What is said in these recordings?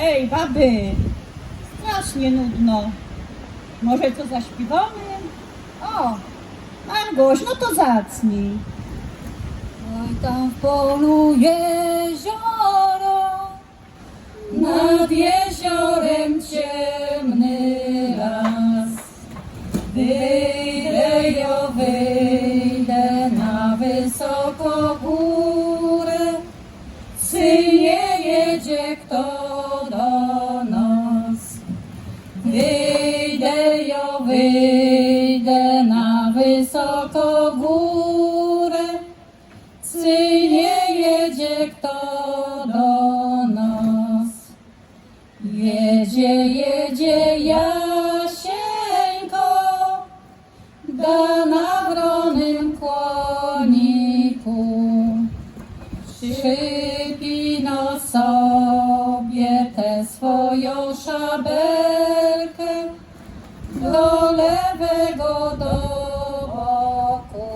Ej, baby, strasznie nudno. Może co zaśpiewamy? O, Margoś, no to zacnij. Oj, tam w polu jezioro, nad jeziorem Wyjdę, na wysoką górę, Synie jedzie kto do nas. Jedzie, jedzie Jasieńko, da na wronym kłoniku. Przypino sobie tę swoją szabelkę do lewego do boku.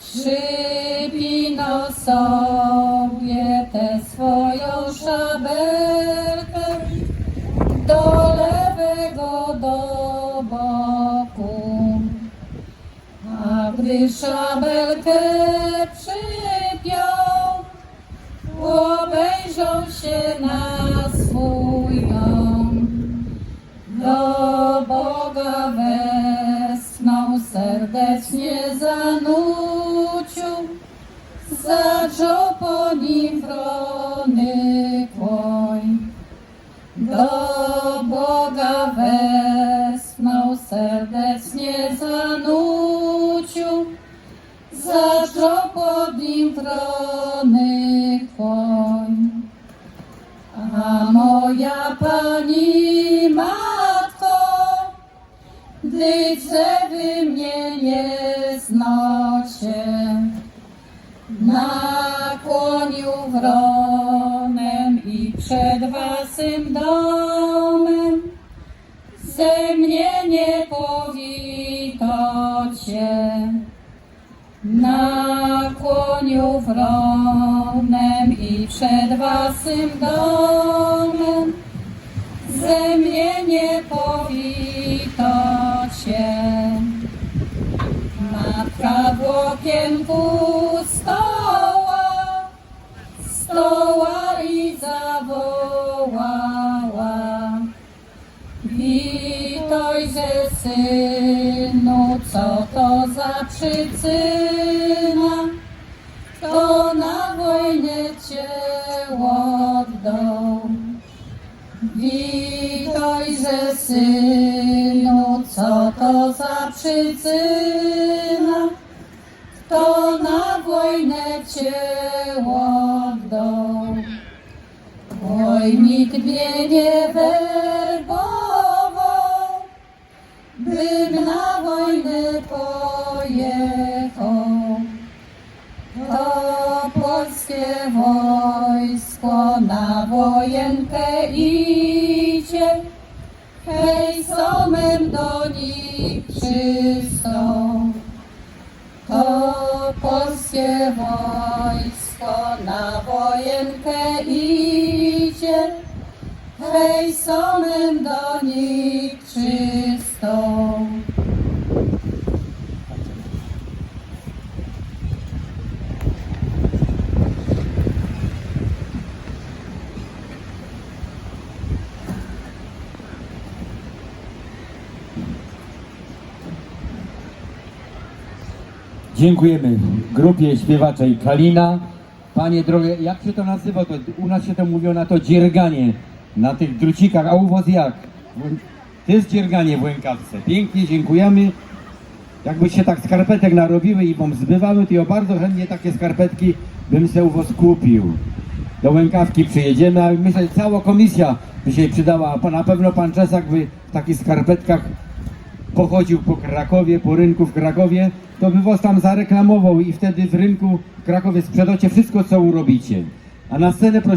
Przypino sobie tę swoją szabelkę do lewego do boku. A gdy szabelkę przypiął, obejrzał się na swój dom. Serdecznie zanucił, zaczął po nim wrony kłoń. Do Boga westchnął, serdecznie zanucił, zaczął pod nim wrony kłoń. A moja pani matko, gdy wy mnie nie znocie, nakłonił wronem i przed wasym domem, ze mnie nie powitocie. Nakłonił wronem i przed wasym domem W łokienku stoła, i zawołała. Witojże synu, co to za przyczyna? Kto na wojnę cię oddał? Witojże synu, co to za przyczyna? Kto na wojnę cię oddał? Oj, nikt mnie nie werbował, bym na wojnę pojechał. To polskie wojsko na wojenkę idzie, hej, somem do nich przystąp. To polskie wojsko na wojenkę idzie, hej, somem do nich przystąp. Dziękujemy grupie śpiewaczej Kalina. Panie drogie, jak się to nazywa? To, u nas się to mówiło na to dzierganie, na tych drucikach, a u was jak? To jest dzierganie w łękawce. Pięknie dziękujemy. Jakbyście tak skarpetek narobiły i wam zbywały, to ja bardzo chętnie takie skarpetki bym se u was kupił. Do Łękawki przyjedziemy, a myślę, że cała komisja by się przydała. A Na pewno pan Czesak by w takich skarpetkach pochodził po Krakowie, po rynku w Krakowie, to by was tam zareklamował i wtedy w rynku w Krakowie sprzedacie wszystko, co urobicie. A na scenę prosimy